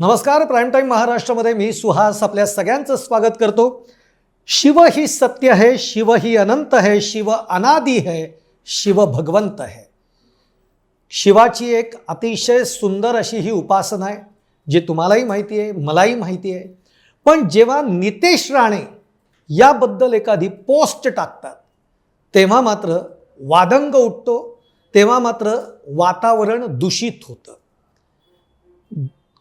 नमस्कार prime time महाराष्ट्रामध्ये मी सुहास आपल्या सगळ्यांचं स्वागत करतो. शिव ही सत्य है शिव ही अनंत है शिव अनादि है शिव भगवंत है शिवाची एक अतिशय सुंदर अशी ही उपासना आहे जी तुम्हालाही माहिती आहे मलाही माहिती आहे. पण जेव्हा नितेश राणे याबद्दल एखादी पोस्ट टाकतात तेव्हा मात्र वादंग उठतो तेव्हा मात्र वातावरण दूषित होतं.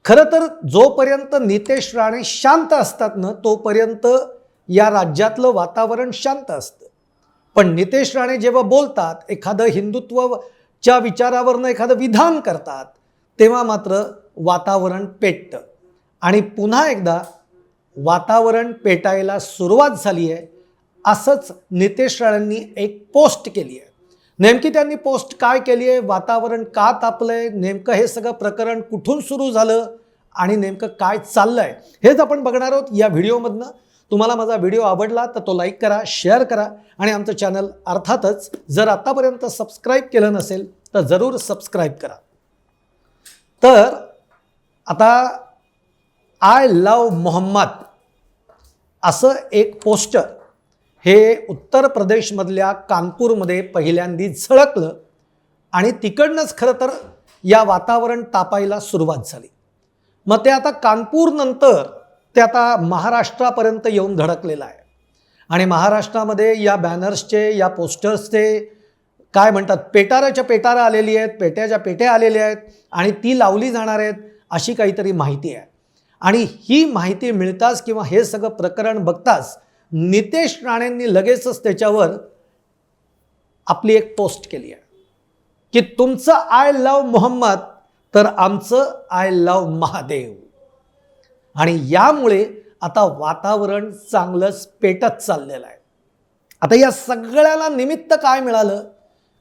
खरं तर जोपर्यंत नितेश राणे शांत असतात ना तोपर्यंत या राज्यातलं वातावरण शांत असतं. पण नितेश राणे जेव्हा बोलतात एखादं हिंदुत्वच्या विचारावरनं एखादं विधान करतात तेव्हा मात्र वातावरण पेटतं. आणि पुन्हा एकदा वातावरण पेटायला सुरुवात झाली आहे असंच नितेश राणेंनी एक पोस्ट केली आहे नेमकी त्यांनी पोस्ट काय केली आहे? वातावरण का तापलं आहे नेमकं हे सगळं प्रकरण कुठून सुरू झालं? आणि नेमकं काय चाललं आहे हेच आपण बघणार आहोत या व्हिडिओमधनं. तुम्हाला माझा व्हिडिओ आवडला तर तो लाईक करा शेअर करा आणि आमचं चॅनल अर्थातच जर आत्तापर्यंत सबस्क्राईब केलं नसेल तर जरूर सबस्क्राईब करा. तर आता आय लव मोहम्मद असं एक पोस्टर हे उत्तर प्रदेशमधल्या कानपूरमध्ये पहिल्यांदी झळकलं आणि तिकडनंच खरं तर या वातावरण तापायला सुरुवात झाली. मग ते आता कानपूरनंतर ते आता महाराष्ट्रापर्यंत येऊन धडकलेलं आहे. आणि महाराष्ट्रामध्ये या बॅनर्सचे या पोस्टर्सचे काय म्हणतात पेटाऱ्याच्या पेटारा आलेली आहेत पेट्याच्या पेट्या आलेल्या आहेत आणि ती लावली जाणार आहेत अशी काहीतरी माहिती आहे. आणि ही माहिती मिळताच किंवा हे सगळं प्रकरण बघताच नितेश राणेंनी लगेचच त्याच्यावर आपली एक पोस्ट केली आहे. की तुमचं आय लव मोहम्मद तर आमचं आय लव महादेव. आणि यामुळे आता वातावरण चांगलंच पेटत चाललेलं आहे. आता या सगळ्याला निमित्त काय मिळालं?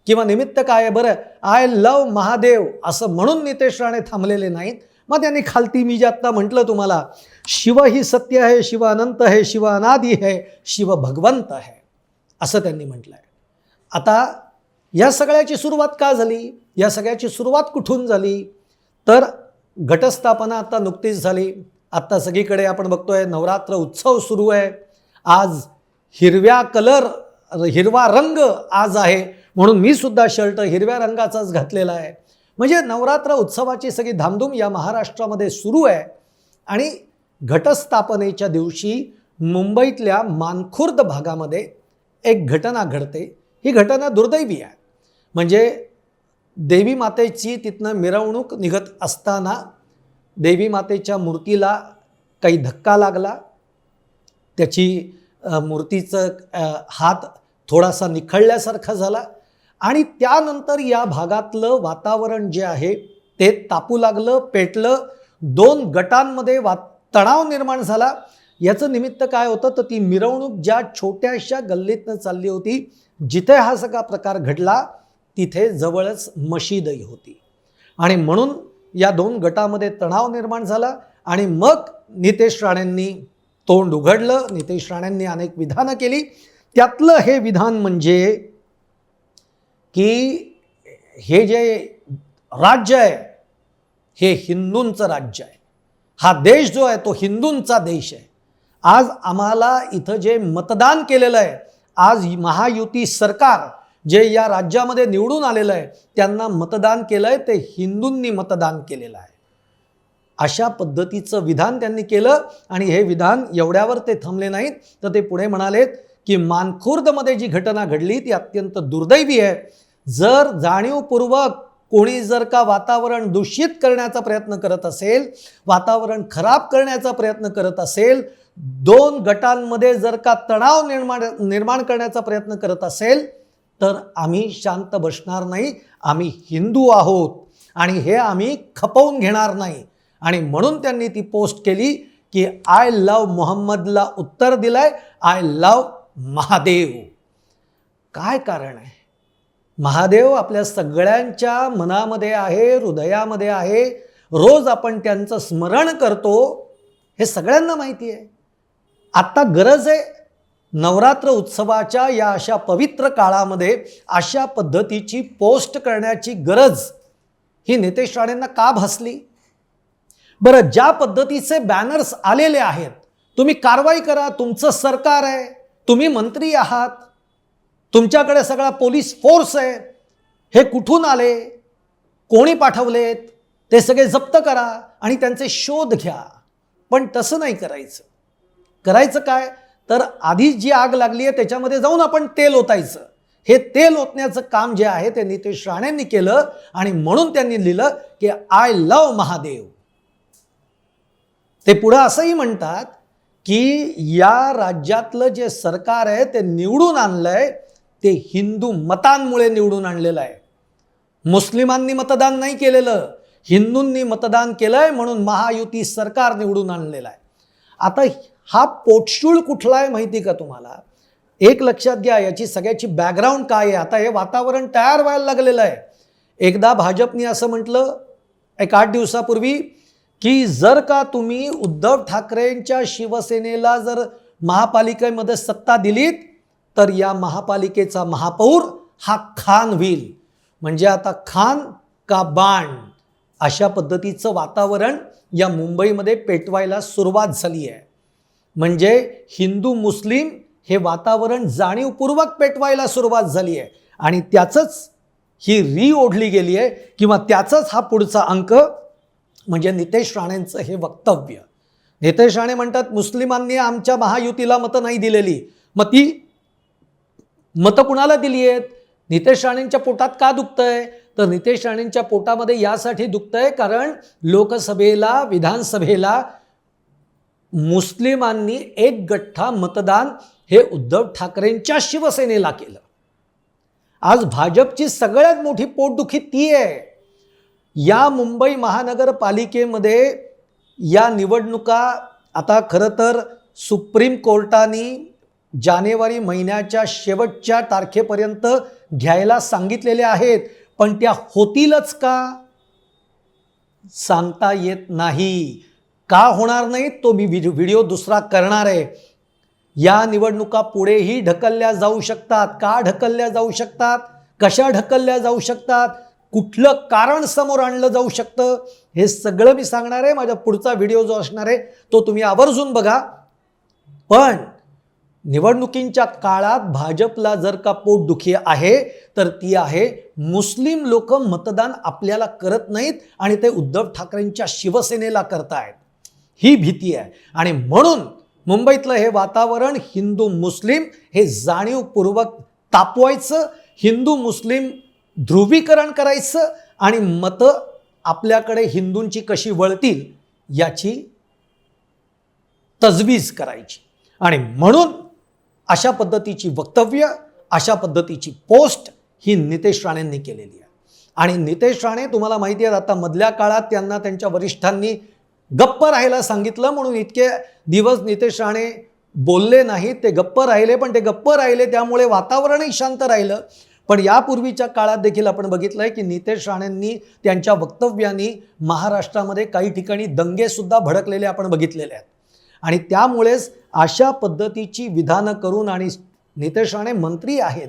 किंवा निमित्त काय आहे? बरं आय लव महादेव असं म्हणून नितेश राणे थांबलेले नाहीत. मग त्यांनी खालती मी जे आत्ता म्हटलं तुम्हाला शिव ही सत्य आहे शिव अनंत आहे शिव अनादि है शिव भगवंत है असं त्यांनी म्हटलं आहे आता या सगळ्याची सुरुवात का झाली? या सगळ्याची सुरुवात कुठून झाली? तर घटस्थापना आता नुकतीच झाली. आत्ता सगळीकडे आपण बघतोय नवरात्र उत्सव सुरू आहे. आज हिरव्या कलर हिरवा रंग आज आहे. म्हणून मी सुद्धा शर्ट हिरव्या रंगाचाच घातलेला आहे. म्हणजे नवरात्र उत्सवाची सगळी धामधूम या महाराष्ट्रामध्ये सुरू आहे. आणि घटस्थापनेच्या दिवशी मुंबईतल्या मानखुर्द भागामध्ये एक घटना घडते. ही घटना दुर्दैवी आहे. म्हणजे देवी मातेची तिथनं मिरवणूक निघत असताना देवी मातेच्या मूर्तीला काही धक्का लागला. त्याची मूर्तीचं हात थोडासा निखळल्यासारखा झाला. आणि त्यानंतर या भागातलं वातावरण जे आहे ते तापू लागलं पेटलं. दोन गटांमध्ये वा तणाव निर्माण झाला. याचं निमित्त काय होतं? तर ती मिरवणूक ज्या छोट्याशा गल्लीतनं चालली होती जिथे हा सगळा प्रकार घडला तिथे जवळच मशिदही होती. आणि म्हणून या दोन गटामध्ये तणाव निर्माण झाला आणि मग नितेश राणेंनी तोंड उघडलं. नितेश राणेंनी अनेक विधानं केली. त्यातलं हे विधान म्हणजे की हे जे राज्य आहे हे हिंदूंचं राज्य आहे. हा देश जो आहे तो हिंदूंचा देश आहे. आज आम्हाला इथं जे मतदान केलेलं आहे आज महायुती सरकार जे या राज्यामध्ये निवडून आलेलं आहे त्यांना मतदान केलं आहे ते हिंदूंनी मतदान केलेलं आहे. अशा पद्धतीचं विधान त्यांनी केलं आणि हे विधान एवढ्यावर ते थांबले नाहीत. तर ते पुढे म्हणालेत की मानखुर्दमध्ये जी घटना घडली ती अत्यंत दुर्दैवी आहे. जर जाणीवपूर्वक कोणी जर का वातावरण दूषित करण्याचा प्रयत्न करत असेल वातावरण खराब करण्याचा प्रयत्न करत असेल दोन गटांमध्ये जर का तणाव निर्माण निर्माण करण्याचा प्रयत्न करत असेल तर आम्ही शांत बसणार नाही. आम्ही हिंदू आहोत आणि हे आम्ही खपवून घेणार नाही. आणि म्हणून त्यांनी ती पोस्ट केली की आय लव मोहम्मदला उत्तर दिलंय आय लव महादेव. काय कारण आहे? महादेव आपल्या सगळ्यांच्या मनामध्ये आहे हृदयामध्ये आहे. रोज आपण त्यांचं स्मरण करतो. हे सगळ्यांना माहिती आहे. आत्ता गरज आहे. नवरात्र उत्सवाच्या या अशा पवित्र काळामध्ये अशा पद्धतीची पोस्ट करण्याची गरज ही नितेश राणेंना का भासली? बरं ज्या पद्धतीचे बॅनर्स आलेले आहेत तुम्ही कारवाई करा तुमचं सरकार आहे तुम्ही मंत्री आहात. तुमच्याकडे सगळा पोलीस फोर्स आहे. हे कुठून आले? कोणी पाठवलेत? ते सगळे जप्त करा आणि त्यांचे शोध घ्या. पण तसं नाही करायचं. करायचं काय? तर आधी जी आग लागली आहे त्याच्यामध्ये जाऊन आपण तेल ओतायचं. हे तेल ओतण्याचं काम जे आहे ते नितेश राणेंनी केलं आणि म्हणून त्यांनी लिहिलं की आय लव महादेव. ते पुढं असंही म्हणतात की या राज्यातलं जे सरकार आहे ते निवडून आणलंय ते हिंदू मतांमुळे निवडून आणलेलं आहे. मुस्लिमांनी मतदान नाही केलेलं हिंदूंनी मतदान केलं आहे म्हणून महायुती सरकार निवडून आणलेलं आहे. आता हा पोटशूळ कुठला आहे माहिती का तुम्हाला? एक लक्षात घ्या याची सगळ्याची बॅकग्राऊंड काय आहे? आता हे वातावरण तयार व्हायला लागलेलं आहे. एकदा भाजपने असं म्हटलं एक आठ दिवसापूर्वी की जर का तुम्ही उद्धव ठाकरेंच्या शिवसेनेला जर महापालिकेमध्ये सत्ता दिलीत तर या महापालिकेचा महापौर हा खान होईल. म्हणजे आता खान का बाण अशा पद्धतीचं वातावरण या मुंबईमध्ये पेटवायला सुरुवात झाली आहे. म्हणजे हिंदू मुस्लिम हे वातावरण जाणीवपूर्वक पेटवायला सुरुवात झाली आहे. आणि त्याचंच ही री ओढली गेली आहे किंवा त्याचंच हा पुढचा अंक म्हणजे नितेश राणेंचं हे वक्तव्य. नितेश राणे म्हणतात मुस्लिमांनी आमच्या महायुतीला मतं नाही दिलेली. मग ती मतं कुणाला दिली आहेत? नितेश राणेंच्या पोटात का दुखतंय? तर नितेश राणेंच्या पोटामध्ये यासाठी दुखतंय कारण लोकसभेला विधानसभेला मुस्लिमांनी एक गठ्ठा मतदान हे उद्धव ठाकरेंच्या शिवसेनेला केलं. आज भाजपची सगळ्यात मोठी पोटदुखी ती आहे. या मुंबई महानगरपालिकेमध्ये या निवडणुका आता खरं तर सुप्रीम कोर्टाने जानेवारी महिन्याच्या शेवटच्या तारखेपर्यंत घ्यायला सांगितलेले आहेत पण त्या होतीलच का? सांगता येत नाही. का होणार नाही? तो मी व्हिडिओ व्हिडिओ दुसरा करणार आहे. या निवडणुका पुढेही ढकलल्या जाऊ शकतात. का ढकलल्या जाऊ शकतात? कशा ढकलल्या जाऊ शकतात? कुठलं कारण समोर आणलं जाऊ शकतं? हे सगळं मी सांगणार आहे. माझा पुढचा व्हिडिओ जो असणार आहे तो तुम्ही आवर्जून बघा. पण निवडणुकींच्या काळात भाजपला जर का पोटदुखी आहे तर ती आहे मुस्लिम लोक मतदान आपल्याला करत नाहीत आणि ते उद्धव ठाकरेंच्या शिवसेनेला करतायत. ही भीती आहे. आणि म्हणून मुंबईतलं हे वातावरण हिंदू मुस्लिम हे जाणीवपूर्वक तापवायचं हिंदू मुस्लिम ध्रुवीकरण करायचं आणि मतं आपल्याकडे हिंदूंची कशी वळतील याची तजवीज करायची. आणि म्हणून अशा पद्धतीची वक्तव्य अशा पद्धतीची पोस्ट ही नितेश राणेंनी केलेली आहे. आणि नितेश राणे तुम्हाला माहिती आहे आता मधल्या काळात त्यांना त्यांच्या वरिष्ठांनी गप्प राहायला सांगितलं म्हणून इतके दिवस नितेश राणे बोलले नाहीत. ते गप्प राहिले पण ते गप्प राहिले त्यामुळे वातावरणही शांत राहिलं. पण यापूर्वीच्या काळात देखील आपण बघितलं आहे की नितेश राणेंनी त्यांच्या वक्तव्यांनी महाराष्ट्रामध्ये काही ठिकाणी दंगेसुद्धा भडकलेले आपण बघितलेले आहेत. आणि त्यामुळेच अशा पद्धतीची विधानं करून आणि नितेश राणे मंत्री आहेत.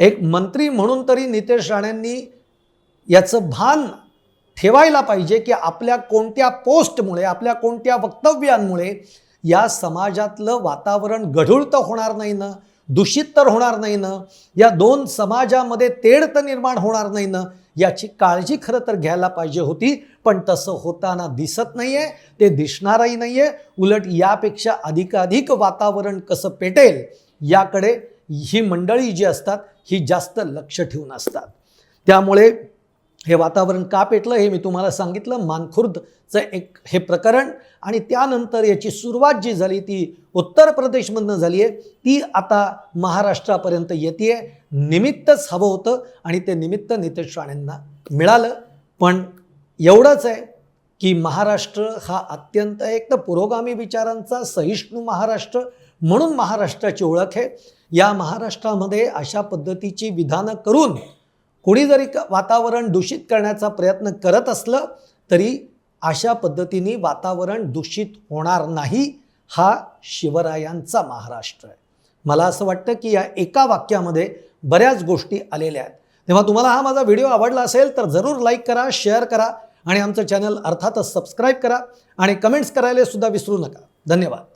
एक मंत्री म्हणून तरी नितेश राणेंनी याचं भान ठेवायला पाहिजे की आपल्या कोणत्या पोस्टमुळे आपल्या कोणत्या वक्तव्यांमुळे या समाजातलं वातावरण गढूळ तर होणार नाही ना दूषित तर होणार नाही ना या दोन समाजामध्ये तेढ तर निर्माण होणार नाही ना याची काळजी खरं तर घ्यायला पाहिजे होती पण तसं होताना दिसत नाही आहे ते दिसणारही नाही आहे उलट यापेक्षा अधिकाधिक वातावरण कसं पेटेल याकडे ही मंडळी जी असतात ही जास्त लक्ष ठेवून असतात. त्यामुळे हे वातावरण का पेटलं हे मी तुम्हाला सांगितलं. मानखुर्दचं एक हे प्रकरण आणि त्यानंतर याची सुरुवात जी झाली ती उत्तर प्रदेशमधनं झाली आहे ती आता महाराष्ट्रापर्यंत येते निमित्तच हवं होतं आणि ते निमित्त नितेश राणेंना मिळालं. पण एवढंच आहे की महाराष्ट्र हा अत्यंत एक तर पुरोगामी विचारांचा सहिष्णू महाराष्ट्र म्हणून महाराष्ट्राची ओळख आहे. या महाराष्ट्रामध्ये अशा पद्धतीची विधानं करून कोणी जरी क- वातावरण दूषित करण्याचा प्रयत्न करत असलं तरी अशा पद्धतीने वातावरण दूषित होणार नाही हा शिवरायांचा महाराष्ट्र आहे. मला असं वाटतं की या एका वाक्यामध्ये बऱ्याच गोष्टी आलेल्या आहेत. तेव्हा तुम्हाला हा माझा व्हिडिओ आवडला असेल तर जरूर लाईक करा शेअर करा आणि आमचं चॅनल अर्थातच सबस्क्राईब करा आणि कमेंट्स करायला सुद्धा विसरू नका. धन्यवाद.